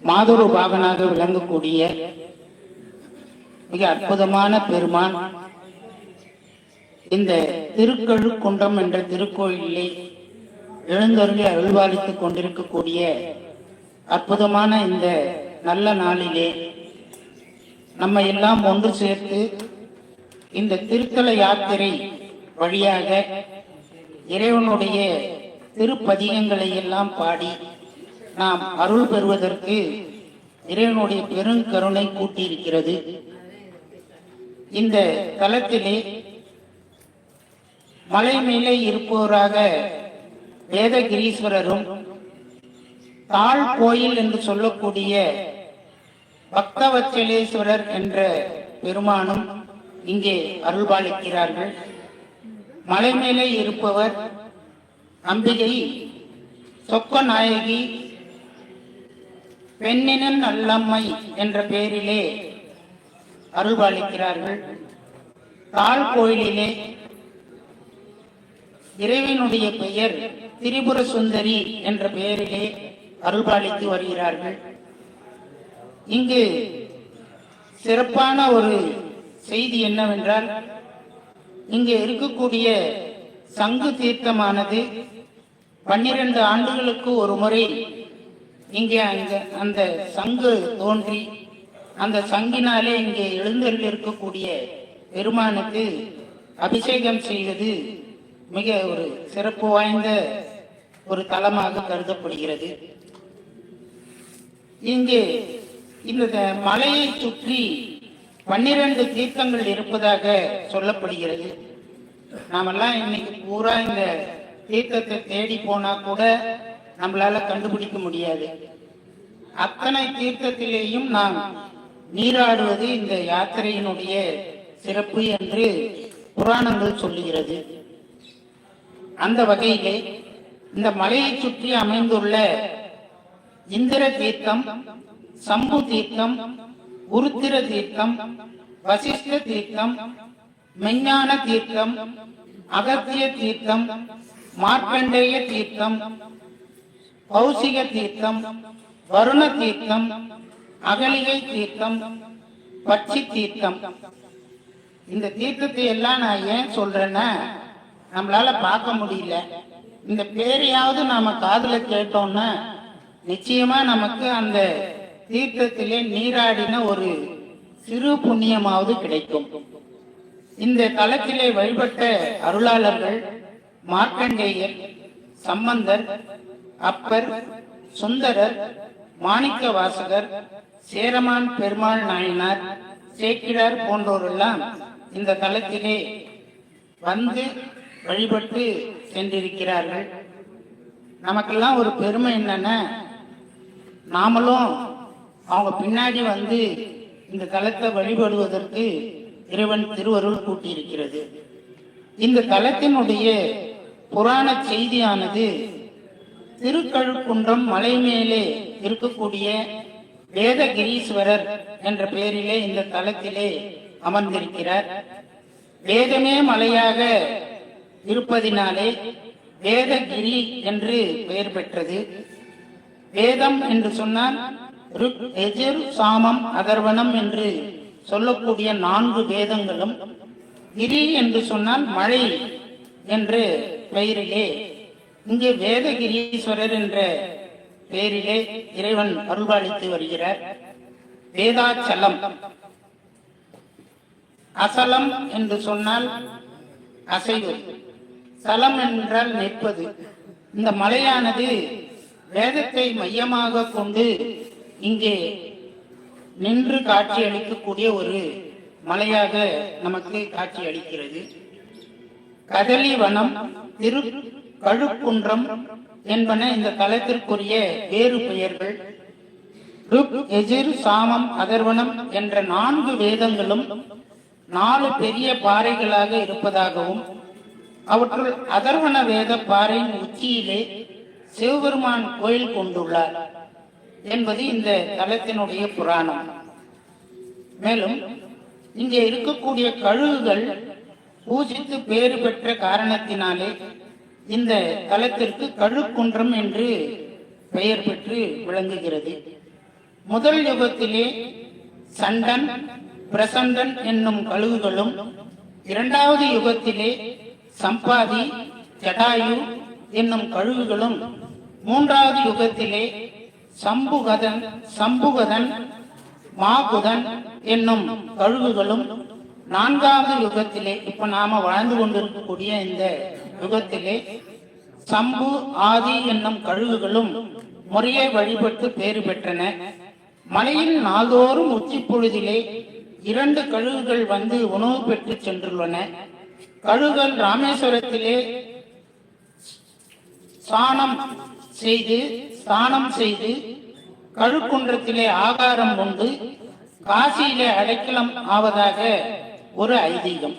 மாதொரு பாகனாக விளங்கக்கூடிய மிக அற்புதமான பெருமான். இந்த திருக்கழுக்குன்றம் என்ற திருக்கோயிலிலே எழுந்தருளி அருள்வாளித்துக் கொண்டிருக்கக்கூடிய அற்புதமான இந்த நல்ல நாளிலே நம்ம எல்லாம் ஒன்று சேர்த்து இந்த திருத்தல யாத்திரை வழியாக இறைவனுடைய திருப்பதிகங்களை எல்லாம் பாடி நாம் அருள் பெறுவதற்கு இறைவனுடைய பெருங்கருணை கூட்டியிருக்கிறது. இந்த தலத்திலே மலை மேலே இருப்பவராக வேதகிரீஸ்வரரும் தாழ் கோயில் என்று சொல்லக்கூடிய பக்தவச்சலேஸ்வரர் என்ற பெருமானும் இங்கே அருள்பாலிக்கிறார்கள். மலை மேலே இருப்பவர் அம்பிகை சொக்க நாயகி பெண்ணினன் நல்லம்மை என்ற பெயரிலே அருள்பாலிக்கிறார்கள். தாழ் கோயிலிலே இறைவனுடைய பெயர் திரிபுர சுந்தரி என்ற பெயரிலே அருள்பாலித்து வருகிறார்கள். இங்கு சிறப்பான ஒரு செய்தி என்னவென்றால் இங்கே இருக்கக்கூடிய சங்கு தீர்த்தமானது பன்னிரண்டு ஆண்டுகளுக்கு ஒரு முறை இங்கே அங்க அந்த சங்கு தோன்றி அந்த சங்கினாலே இங்கே எழுந்தருள் இருக்கக்கூடிய பெருமானுக்கு அபிஷேகம் செய்வது மிக ஒரு சிறப்பு வாய்ந்த ஒரு தலமாக கருதப்படுகிறது. இங்கே இந்த மலையை சுற்றி பன்னிரண்டு தீர்த்தங்கள் இருப்பதாக சொல்லப்படுகிறது. நாமெல்லாம் இன்னைக்கு பூரா இந்த தீர்த்தத்தை தேடி போனா கூட நம்மளால கண்டுபிடிக்க முடியாது. அத்தனை தீர்த்தத்திலேயும் நாம் நீராடுவது இந்த யாத்திரையினுடைய சிறப்பு என்று புராணங்கள் சொல்லுகிறது. அந்த வகையிலே இந்த மலையை சுற்றி அமைந்துள்ள இந்திர தீர்த்தம் சம்பு தீர்த்தம் உருத்திர தீர்த்தம் வசிஷ்ட தீர்த்தம் மெஞ்ஞான தீர்த்தம் அகத்திய தீர்த்தம் மார்க்கண்டேய தீர்த்தம் பௌசிக தீர்த்தம் வருண தீர்த்தம் அகலிகை தீர்த்தம் பட்சி தீர்த்தம். இந்த தீர்த்தத்தை எல்லாம் நான் ஏன் சொல்றேன்னா நம்மளால பார்க்க முடியல. இந்த பேரையாவது நாம காதுல கேட்டோம்னா நிச்சயமா நமக்கு அந்த தீர்த்தத்திலே நீராடின ஒரு சிறு புண்ணியமாவது கிடைக்கும். இந்த தளத்திலே வழிபட்ட அருளாளர்கள் மார்க்கண்டேயர் சம்பந்தர் அப்பர் சுந்தரர் மாணிக்க வாசகர் சேரமான் பெருமாள் நாயனார் சேக்கிழார் போன்றோரெல்லாம் இந்த தலத்திலே வந்து வழிபட்டு சென்றிருக்கிறார்கள். நமக்கெல்லாம் ஒரு பெருமை என்னன்னா நாமளும் அவங்க பின்னாடி வந்து இந்த தலத்தை வழிபடுவதற்கு இறைவன் திருவருள் கூட்டியிருக்கிறது. இந்த தலத்தினுடைய புராண செய்தியானது திருக்கழுக்குன்றம் மலை மேலே இருக்கக்கூடிய வேதகிரீஸ்வரர் என்ற பெயரிலே இந்த தலத்திலே அமர்ந்திருக்கிறார். வேதமே மலையாக இருப்பதினாலே வேதகிரி என்று பெயர் பெற்றது. வேதம் என்று சொன்னால் ருக் எஜுர் சாமம் அதர்வனம் என்று சொல்லக்கூடிய நான்கு வேதங்களும். கிரி என்று சொன்னால் மழை என்று பெயரிலே. இங்கே வேதகிரீஸ்வரர் என்ற பெயரிலே இறைவன் அருள்பாலித்து வருகிறார். வேதாச்சலம். அசலம் என்று சொன்னால் அசைவு. சலம் என்றால் நிற்பது. இந்த மலையானது வேதத்தை மையமாக கொண்டு இங்கே நின்று காட்சி அளிக்கக்கூடிய ஒரு மலையாக நமக்கு காட்சி அளிக்கிறது கதலிவனம் திரு கழுக்குன்றம் என்பன இந்த தலத்திற்குரிய வேறு பெயர்கள். ருக் எஜிர் சாமம் அதர்வனம் என்ற நான்கு வேதங்களும் நாலு பெரிய பாறைகளாக இருப்பதாகவும் அவற்றுள் அதர்வன வேத பாறையின் உச்சியிலே சிவபெருமான் கோயில் கொண்டுள்ளார் என்பது இந்த தலத்தினுடைய புராணம். மேலும் இங்கே இருக்கக்கூடிய கழுகுகள் பூஜித்து பேறு பெற்ற காரணத்தினாலே இந்த தலத்திற்கு கழுக்குன்றம் என்று பெயர் பெற்று விளங்குகிறது. முதல் யுகத்திலே சண்டன் பிரசண்டன் என்னும் கழுகுகளும் இரண்டாவது யுகத்திலே சம்பாதி ஜடாயு என்னும் கழுகுகளும் மூன்றாவது யுகத்திலே சம்புகதன் சம்புகதன் மாகுதன் என்னும் கழுகுகளும் நான்காவது யுகத்திலே இப்ப நாம வாழ்ந்து கொண்டிருக்கக்கூடிய இந்த யுகத்திலே சம்பு ஆதி என்னும் கழுகுகளும் முறையே வழிபட்டு பேறு பெற்றன. மலையில் நாள்தோறும் உச்சி பொழுதிலே இரண்டு கழுகுகள் வந்து உணவு பெற்று சென்றுள்ளன. கழுகுகள் ராமேஸ்வரத்திலே சாணம் செய்து ஸ்நானம் செய்து கழுக்குன்றத்திலே ஆகாரம் உண்டு. காசியிலே அடைக்கலம் ஆவதாக ஒரு ஐதீகம்.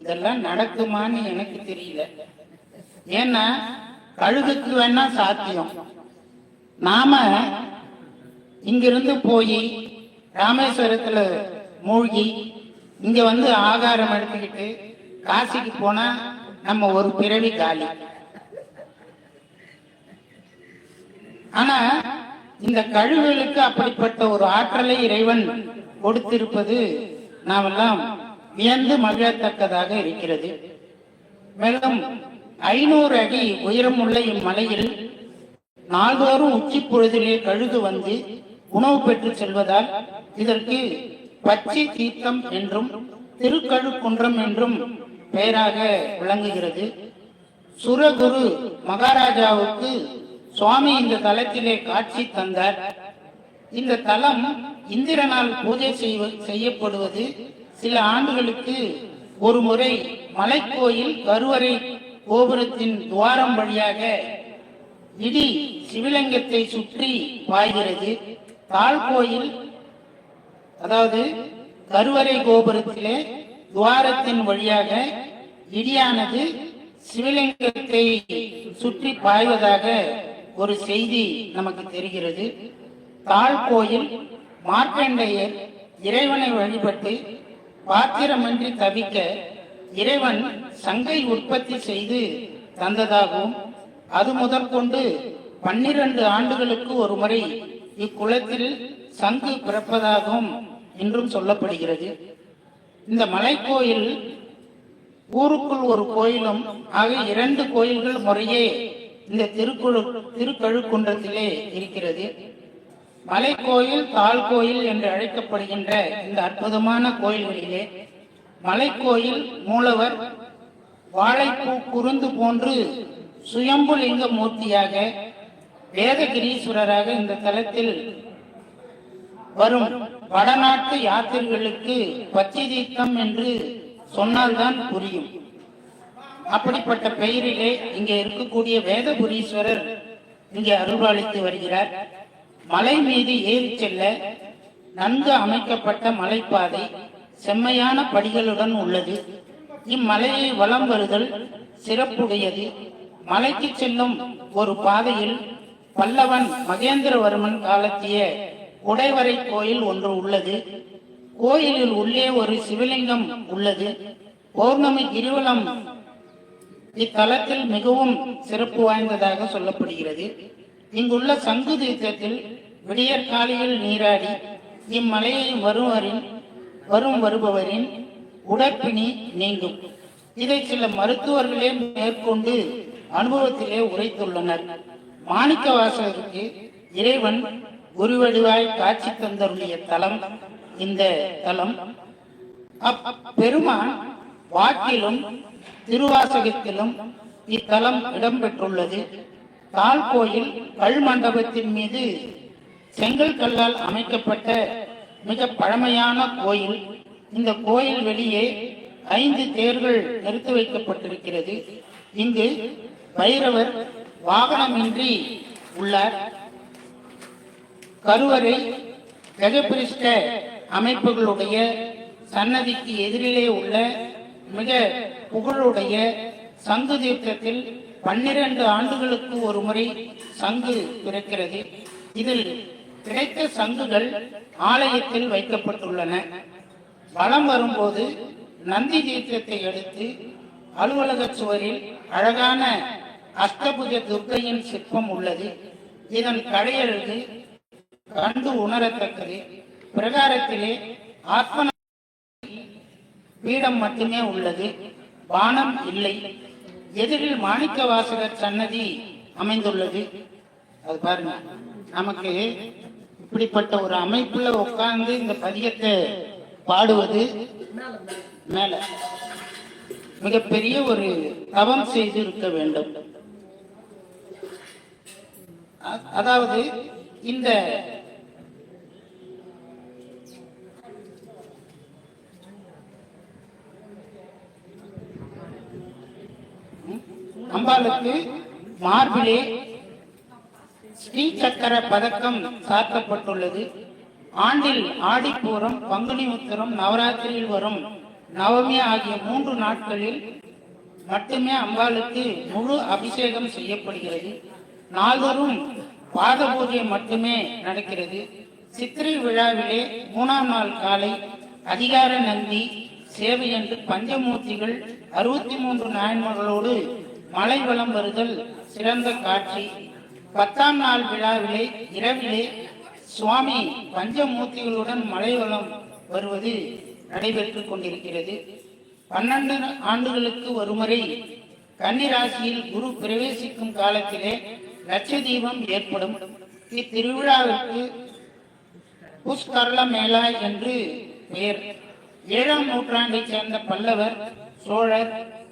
இதெல்லாம் நடக்குமான்னு எனக்கு தெரியல. ஏன்னா கழுகுக்கு வேணா சாத்தியம். நாம இங்கிருந்து போய் ராமேஸ்வரத்துல மூழ்கி இங்க வந்து ஆகாரம் எடுத்துக்கிட்டு காசிக்கு போனா நம்ம ஒரு பிறவி காலி. ஆனா இந்த கழுகுகளுக்கு அப்படிப்பட்ட ஒரு ஆற்றலை இறைவன் கொடுத்திருப்பது நாமெல்லாம் வியந்து மகிழத்தக்கதாக இருக்கிறது. மேலும் ஐநூறு அடி உயரமுள்ள இம்மலையில் நாள்தோறும் உச்சி பொழுதிலே கழுகு வந்து உணவு பெற்று செல்வதால் இதற்கு பச்சை தீர்த்தம் என்றும் திருக்கழுக்குன்றம் என்றும் பெயராக விளங்குகிறது. சுரகுரு மகாராஜாவுக்கு சுவாமி இந்த தலத்திலே காட்சி தந்தார். இந்த தலம் இந்திரனால் பூஜை செய்வ- செய்யப்படுவது சில ஆண்டுகளுக்கு ஒரு முறை மலைக்கோயில் கருவறை கோபுரத்தின் துவாரம் வழியாக இடி சிவலிங்கத்தை சுற்றி பாய்கிறது. தாழ்கோயில் அதாவது கருவறை கோபுரத்திலே துவாரத்தின் வழியாக இடியானது சிவலிங்கத்தை சுற்றி பாய்வதாக ஒரு செய்தி நமக்கு தெரிகிறது. தாழ்கோயில் மார்க்கண்டையர் இறைவனை வழிபட்டு பாத்திரமின்றி தவிக்க இறைவன் சங்கை உற்பத்தி செய்து தந்ததாகவும் அது முதற்கொண்டு பன்னிரண்டு ஆண்டுகளுக்கு ஒரு முறை இக்குளத்தில் சங்கு பிறப்பதாகவும் என்றும் சொல்லப்படுகிறது. இந்த மலைக்கோயில் ஊருக்குள் ஒரு கோயிலும் ஆக இரண்டு கோயில்கள் முறையே இந்த திருக்குழு திருக்கழுக்குன்றத்திலே இருக்கிறது. மலைக்கோயில் தாழ்கோயில் என்று அழைக்கப்படுகின்ற இந்த அற்புதமான கோயில்களிலே மலைக்கோயில் மூலவர் வாழைப்பூ குருந்து போன்று சுயம்புலிங்க மூர்த்தியாக வேதகிரீஸ்வரராக இந்த தலத்தில் வரும் வடநாட்டு யாத்திரைகளுக்கு பச்சை தீர்த்தம் என்று சொன்னால்தான் புரியும். அப்படிப்பட்ட பெயரிலே இங்கே இருக்கக்கூடிய வேதபுரீஸ்வரர் இங்கே அருள்பாலித்து வருகிறார். மலை மீது ஏறி செல்ல நன்கு அமைக்கப்பட்ட மலைப்பாதை செம்மையான படிகளுடன் உள்ளது. இம்மலையை வலம் வருதல் சிறப்புடையது. மலைக்கு செல்லும் ஒரு பாதையில் பல்லவன் மகேந்திரவர்மன் காலத்திய உடைவரை கோயில் ஒன்று உள்ளது. கோயிலில் உள்ளே ஒரு சிவலிங்கம் உள்ளது. பௌர்ணமி கிரிவலம் இத்தலத்தில் மிகவும் சிறப்பு வாய்ந்ததாக சொல்லப்படுகிறது. இங்குள்ள சங்கு தீர்த்தத்தில் விடியற்காலையில் நீராடி இம்மலையை வருவரின் வரும் வருபவரின் உடற்பிணி நீங்கும். இதை சில மருத்துவர்களே மேற்கொண்டு அனுபவத்திலே உரைத்துள்ளனர். மாணிக்கவாசகருக்கு இறைவன் குருவடிவாய் காட்சி தந்தருடைய தலம் இந்த தலம். அப்பெருமான் வாக்கிலும் திருவாசகத்திலும் இத்தலம் இடம்பெற்றுள்ளது. தாழ்கோயில் கல் மண்டபத்தின் மீது செங்கல் கல்லால் அமைக்கப்பட்ட மிக பழமையான கோயில். இந்த கோயில் வெளியே ஐந்து தேர்கள் நிறுத்தி வைக்கப்பட்டிருக்கிறது. இங்கு பைரவர் வாகனமின்றி உள்ளார். கருவறை கஜபிரிஷ்ட அமைப்புகளுடைய சன்னதிக்கு எதிரிலே உள்ள மிக புகழுடைய சங்கு தீர்த்தத்தில் பன்னிரண்டு ஆண்டுகளுக்கு ஒரு முறை சங்கு பிறக்கிறது. இதில் கிடைத்த சங்குகள் ஆலயத்தில் வைக்கப்பட்டுள்ளன. வலம் வரும்போது நந்தி தீர்த்தத்தை எடுத்து அலுவலக சுவரில் அழகான அஷ்டபுஜ துர்க்கையின் சிற்பம் உள்ளது. இதன் கடையழகு கண்டு உணரத்தக்கது. பிரகாரத்திலே ஆத்ம பீடம் மட்டுமே உள்ளது. வானம் இல்லை. எதிரில் மாணிக்க வாசகர் சன்னதி அமைந்துள்ளது. அது பாருங்க. நமக்கு இப்படிப்பட்ட ஒரு அமைப்புல உட்கார்ந்து இந்த பதியத்தை பாடுவது மேல. மிகப்பெரிய ஒரு தவம் செய்து இருக்க வேண்டும். அதாவது இந்த அம்பாளுக்கு மார்பிலே ஸ்ரீ சக்கர பதக்கம் சாத்தப்பட்டுள்ளது. ஆண்டில் ஆடிப்பூரம் பங்குனி உத்தரம் நவராத்திரியில் வரும் நவமி ஆகிய மூன்று நாட்களில் மட்டுமே அம்பாளுக்கு முழு அபிஷேகம் செய்யப்படுகிறது. நாள்தோறும் பாத பூஜை மட்டுமே நடக்கிறது. சித்திரை விழாவிலே மூணாம் நாள் காலை அதிகார நந்தி சேவை என்று பஞ்சமூர்த்திகள் அறுபத்தி மூன்று நாயன்மார்களோடு மலை வளம் வருதல் சிறந்த காட்சி. பத்தாம் நாள் விழாவிலே இரவிலே சுவாமி பஞ்சமூர்த்திகளுடன் மலை வளம் வருவது நடைபெற்றுக் கொண்டிருக்கிறது. பன்னெண்டு ஆண்டுகளுக்கு ஒருமுறை கன்னிராசியில் குரு பிரவேசிக்கும் காலத்திலே லட்சதீபம் ஏற்படும். இத்திருவிழாவிற்கு புஷ்கர்ல மேளா என்று பெயர். ஏழாம் நூற்றாண்டைச் சேர்ந்த பல்லவர் சோழர்